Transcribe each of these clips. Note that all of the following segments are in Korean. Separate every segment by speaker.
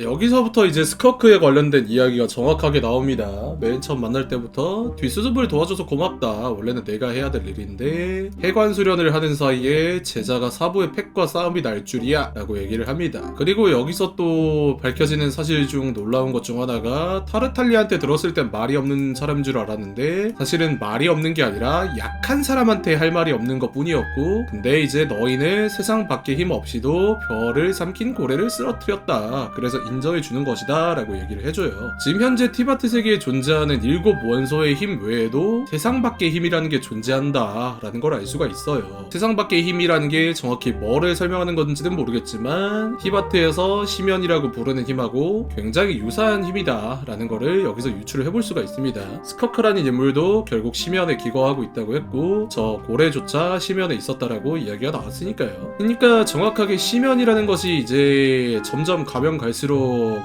Speaker 1: 여기서부터 이제 스커크에 관련된 이야기가 정확하게 나옵니다. 맨 처음 만날 때부터 뒷수습을 도와줘서 고맙다. 원래는 내가 해야 될 일인데 해관 수련을 하는 사이에 제자가 사부의 팩과 싸움이 날 줄이야 라고 얘기를 합니다. 그리고 여기서 또 밝혀지는 사실 중 놀라운 것 중 하나가 타르탈리한테 들었을 땐 말이 없는 사람인 줄 알았는데 사실은 말이 없는 게 아니라 약한 사람한테 할 말이 없는 것 뿐이었고 근데 이제 너희는 세상 밖의 힘 없이도 별을 삼킨 고래를 쓰러뜨렸다. 그래서 인정해 주는 것이다 라고 얘기를 해줘요. 지금 현재 티바트 세계에 존재하는 일곱 원소의 힘 외에도 세상 밖의 힘이라는 게 존재한다 라는 걸 알 수가 있어요. 세상 밖의 힘이라는 게 정확히 뭐를 설명하는 건지는 모르겠지만 티바트에서 시면이라고 부르는 힘하고 굉장히 유사한 힘이다 라는 거를 여기서 유출을 해볼 수가 있습니다. 스커크라는 인물도 결국 시면에 기거하고 있다고 했고 저 고래조차 시면에 있었다라고 이야기가 나왔으니까요. 그러니까 정확하게 시면이라는 것이 이제 점점 가면 갈수록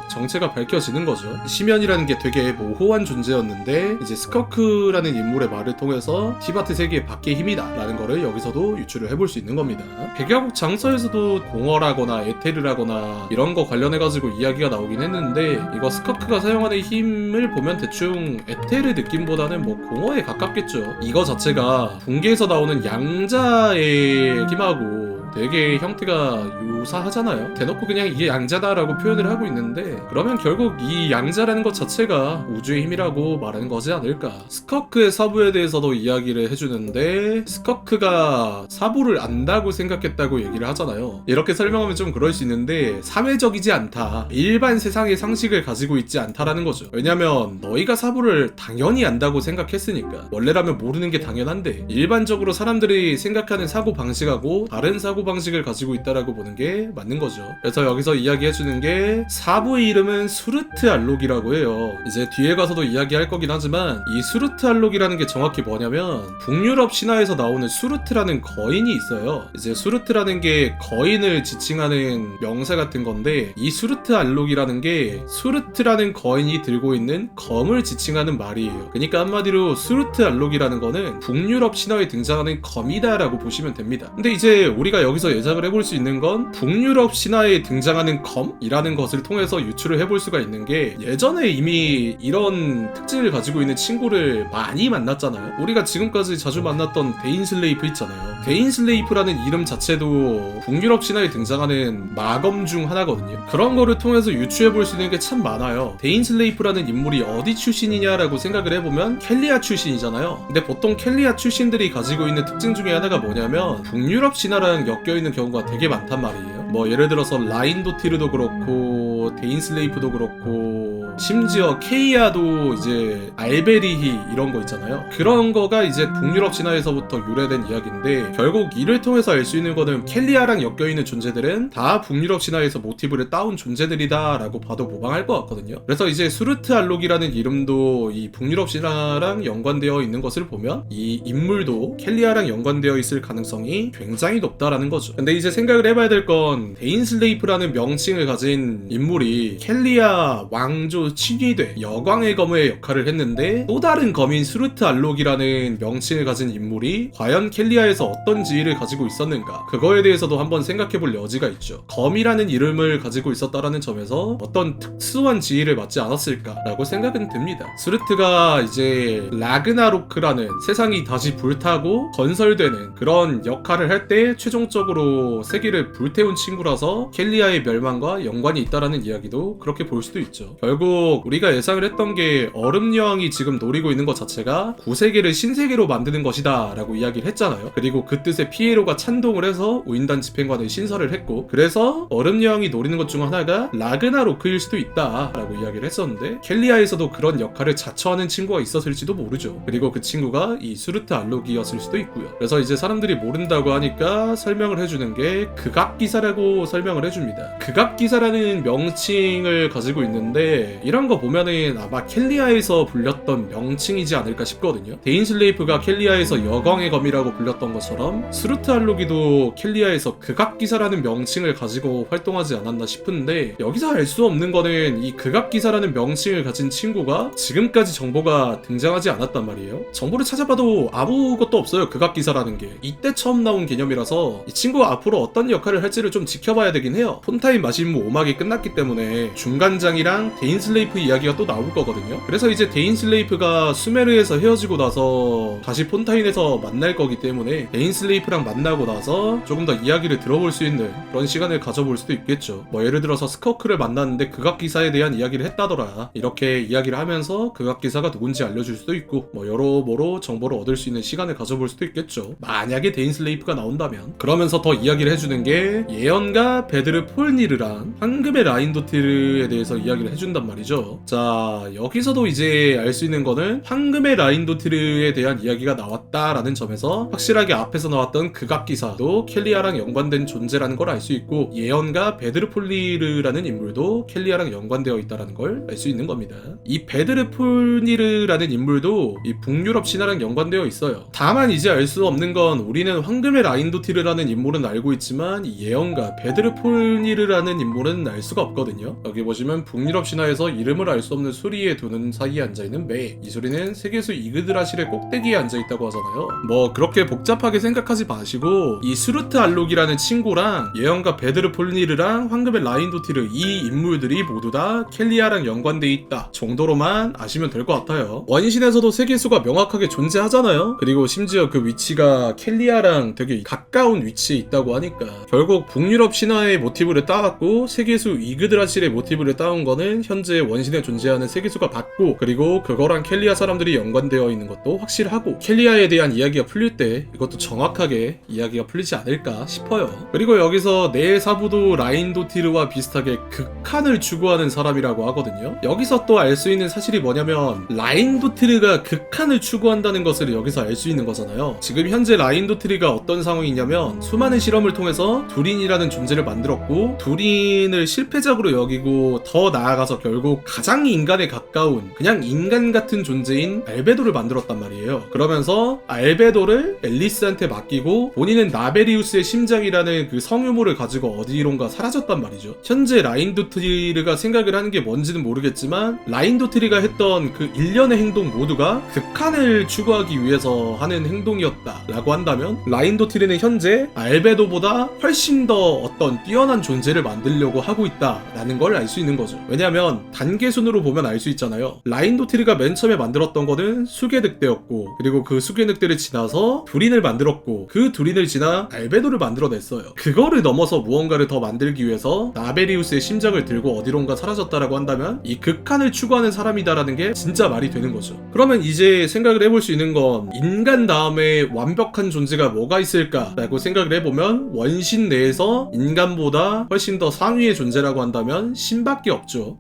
Speaker 1: 정체가 밝혀지는 거죠. 시면이라는 게 되게 모호한 존재였는데 이제 스커크라는 인물의 말을 통해서 티바트 세계의 밖의 힘이다 라는 거를 여기서도 유출을 해볼 수 있는 겁니다. 백야국 장서에서도 공허라거나 에테르라거나 이런 거 관련해가지고 이야기가 나오긴 했는데 이거 스커크가 사용하는 힘을 보면 대충 에테르 느낌보다는 뭐 공허에 가깝겠죠. 이거 자체가 붕괴에서 나오는 양자의 힘하고 되게 형태가 유사하잖아요. 대놓고 그냥 이게 양자다라고 표현을 하고 있는데 그러면 결국 이 양자라는 것 자체가 우주의 힘이라고 말하는 거지 않을까. 스커크의 사부에 대해서도 이야기를 해주는데 스커크가 사부를 안다고 생각했다고 얘기를 하잖아요. 이렇게 설명하면 좀 그럴 수 있는데 사회적이지 않다. 일반 세상의 상식을 가지고 있지 않다라는 거죠. 왜냐면 너희가 사부를 당연히 안다고 생각했으니까 원래라면 모르는 게 당연한데 일반적으로 사람들이 생각하는 사고 방식하고 다른 사고 방식을 가지고 있다라고 보는 게 맞는 거죠. 그래서 여기서 이야기해 주는 게 사부의 이름은 수르트 알록이라고 해요. 이제 뒤에 가서도 이야기할 거긴 하지만 이 수르트 알록이라는 게 정확히 뭐냐면 북유럽 신화에서 나오는 수르트라는 거인이 있어요. 이제 수르트라는 게 거인을 지칭하는 명사 같은 건데 이 수르트 알록이라는 게 수르트라는 거인이 들고 있는 검을 지칭하는 말이에요. 그러니까 한마디로 수르트 알록이라는 거는 북유럽 신화에 등장하는 검이다라고 보시면 됩니다. 근데 이제 우리가 여기 서 예상을 해볼 수 있는 건 북유럽 신화에 등장하는 검이라는 것을 통해서 유출을 해볼 수가 있는 게 예전에 이미 이런 특징을 가지고 있는 친구를 많이 만났잖아요. 우리가 지금까지 자주 만났던 데인슬레이프 있잖아요. 데인슬레이프라는 이름 자체도 북유럽 신화에 등장하는 마검 중 하나거든요. 그런 거를 통해서 유추해 볼 수 있는 게 참 많아요. 데인슬레이프라는 인물이 어디 출신이냐라고 생각을 해보면 켈리아 출신이잖아요. 근데 보통 켈리아 출신들이 가지고 있는 특징 중에 하나가 뭐냐면 북유럽 신화랑 엮여 있는 경우가 되게 많단 말이에요. 뭐 예를 들어서 라인 도티르도 그렇고 데인 슬레이프도 그렇고 심지어 케이아도 이제 알베리히 이런 거 있잖아요. 그런 거가 이제 북유럽 신화에서부터 유래된 이야기인데 결국 이를 통해서 알 수 있는 거는 켈리아랑 엮여 있는 존재들은 다 북유럽 신화에서 모티브를 따온 존재들이다라고 봐도 무방할 것 같거든요. 그래서 이제 수르트 알록이라는 이름도 이 북유럽 신화랑 연관되어 있는 것을 보면 이 인물도 켈리아랑 연관되어 있을 가능성이 굉장히 높다라는 거죠. 근데 이제 생각을 해봐야 될 건 데인슬레이프라는 명칭을 가진 인물이 켈리아 왕조 친위대 여광의 검의 역할을 했는데 또 다른 검인 수르트 알록이라는 명칭을 가진 인물이 과연 켈리아에서 어떤 지위를 가지고 있었는가 그거에 대해서도 한번 생각해 볼 여지가 있죠. 검이라는 이름을 가지고 있었다라는 점에서 어떤 특수한 지위를 맡지 않았을까라고 생각은 듭니다. 수르트가 이제 라그나로크라는 세상이 다시 불타고 건설되는 그런 역할을 할 때 최종적으로 세계를 불태운 친구라서 켈리아의 멸망과 연관이 있다라는 이야기도 그렇게 볼 수도 있죠. 결국 우리가 예상을 했던 게 얼음 여왕이 지금 노리고 있는 것 자체가 구세계를 신세계로 만드는 것이다 라고 이야기를 했잖아요. 그리고 그 뜻에 피에로가 찬동을 해서 우인단 집행관을 신설을 했고 그래서 얼음 여왕이 노리는 것 중 하나가 라그나로크일 수도 있다 라고 이야기를 했었는데 켈리아에서도 그런 역할을 자처하는 친구가 있었을지도 모르죠. 그리고 그 친구가 이 수르트 알록이었을 수도 있고요. 그래서 이제 사람들이 모른다고 하니까 설명을 해주는 게 극악기사라고 설명을 해줍니다. 극악기사라는 명칭을 가지고 있는데 이런 거 보면은 아마 켈리아에서 불렸던 명칭이지 않을까 싶거든요. 데인 슬레이프가 켈리아에서 여광의 검이라고 불렸던 것처럼 스루트 알로기도 켈리아에서 극악기사라는 명칭을 가지고 활동하지 않았나 싶은데 여기서 알 수 없는 거는 이 극악기사라는 명칭을 가진 친구가 지금까지 정보가 등장하지 않았단 말이에요. 정보를 찾아봐도 아무것도 없어요. 극악기사라는 게. 이때 처음 나온 개념이라서 이 친구가 앞으로 어떤 역할을 할지를 좀 지켜봐야 되긴 해요. 폰타인 마신무 오막이 끝났기 때문에 중간장이랑 데인 슬레이프 이야기가 또 나올 거거든요. 그래서 이제 데인 슬레이프가 수메르에서 헤어지고 나서 다시 폰타인에서 만날 거기 때문에 데인 슬레이프랑 만나고 나서 조금 더 이야기를 들어볼 수 있는 그런 시간을 가져볼 수도 있겠죠. 뭐 예를 들어서 스커크를 만났는데 극악 기사에 대한 이야기를 했다더라. 이렇게 이야기를 하면서 극악 기사가 누군지 알려줄 수도 있고 뭐 여러모로 정보를 얻을 수 있는 시간을 가져볼 수도 있겠죠. 만약에 데인 슬레이프가 나온다면 그러면서 더 이야기를 해주는 게 예언가 베드르 폴니르랑 황금의 라인도티르에 대해서 이야기를 해준단 말이 죠. 자 여기서도 이제 알 수 있는 거는 황금의 라인도티르에 대한 이야기가 나왔다라는 점에서 확실하게 앞에서 나왔던 극악기사도 켈리아랑 연관된 존재라는 걸 알 수 있고 예언가 베드르 폴니르라는 인물도 켈리아랑 연관되어 있다는 걸 알 수 있는 겁니다. 이 베드르 폴니르라는 인물도 이 북유럽 신화랑 연관되어 있어요. 다만 이제 알 수 없는 건 우리는 황금의 라인도티르라는 인물은 알고 있지만 이 예언가 베드르 폴니르라는 인물은 알 수가 없거든요. 여기 보시면 북유럽 신화에서 이름을 알 수 없는 수리에 두는 사이에 앉아 있는 매. 이 소리는 세계수 이그드라실의 꼭대기에 앉아 있다고 하잖아요. 뭐 그렇게 복잡하게 생각하지 마시고 이 스루트 알록이라는 친구랑 예언가 베드르 폴니르랑 황금의 라인도티르 이 인물들이 모두 다 켈리아랑 연관돼 있다 정도로만 아시면 될 것 같아요. 원신에서도 세계수가 명확하게 존재하잖아요. 그리고 심지어 그 위치가 켈리아랑 되게 가까운 위치에 있다고 하니까 결국 북유럽 신화의 모티브를 따왔고 세계수 이그드라실의 모티브를 따온 거는 현재 원신에 존재하는 세계수가 맞고 그리고 그거랑 켈리아 사람들이 연관되어 있는 것도 확실하고 켈리아에 대한 이야기가 풀릴 때 이것도 정확하게 이야기가 풀리지 않을까 싶어요. 그리고 여기서 내 사부도 라인도티르와 비슷하게 극한을 추구하는 사람이라고 하거든요. 여기서 또 알 수 있는 사실이 뭐냐면 라인도티르가 극한을 추구한다는 것을 여기서 알 수 있는 거잖아요. 지금 현재 라인도티르가 어떤 상황이냐면 수많은 실험을 통해서 두린이라는 존재를 만들었고 두린을 실패작으로 여기고 더 나아가서 결국 가장 인간에 가까운 그냥 인간 같은 존재인 알베도를 만들었단 말이에요. 그러면서 알베도를 앨리스한테 맡기고 본인은 나베리우스의 심장이라는 그 성유물을 가지고 어디론가 사라졌단 말이죠. 현재 라인도트리가 생각을 하는 게 뭔지는 모르겠지만 라인도트리가 했던 그 일련의 행동 모두가 극한을 추구하기 위해서 하는 행동이었다라고 한다면 라인도트리는 현재 알베도보다 훨씬 더 어떤 뛰어난 존재를 만들려고 하고 있다라는 걸 알 수 있는 거죠. 왜냐하면 단계 순으로 보면 알 수 있잖아요. 라인도트리가 맨 처음에 만들었던 거는 수계늑대였고 그리고 그 수계늑대를 지나서 두린을 만들었고 그 두린을 지나 알베도를 만들어냈어요. 그거를 넘어서 무언가를 더 만들기 위해서 나베리우스의 심장을 들고 어디론가 사라졌다라고 한다면 이 극한을 추구하는 사람이다라는 게 진짜 말이 되는 거죠. 그러면 이제 생각을 해볼 수 있는 건 인간 다음에 완벽한 존재가 뭐가 있을까라고 생각을 해보면 원신 내에서 인간보다 훨씬 더 상위의 존재라고 한다면 신밖에 없죠.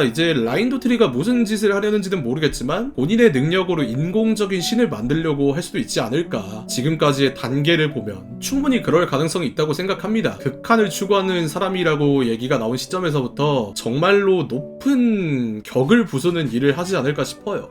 Speaker 1: 이제 라인도트리가 무슨 짓을 하려는지는 모르겠지만 본인의 능력으로 인공적인 신을 만들려고 할 수도 있지 않을까. 지금까지의 단계를 보면 충분히 그럴 가능성이 있다고 생각합니다. 극한을 추구하는 사람이라고 얘기가 나온 시점에서부터 정말로 높은 격을 부수는 일을 하지 않을까 싶어요.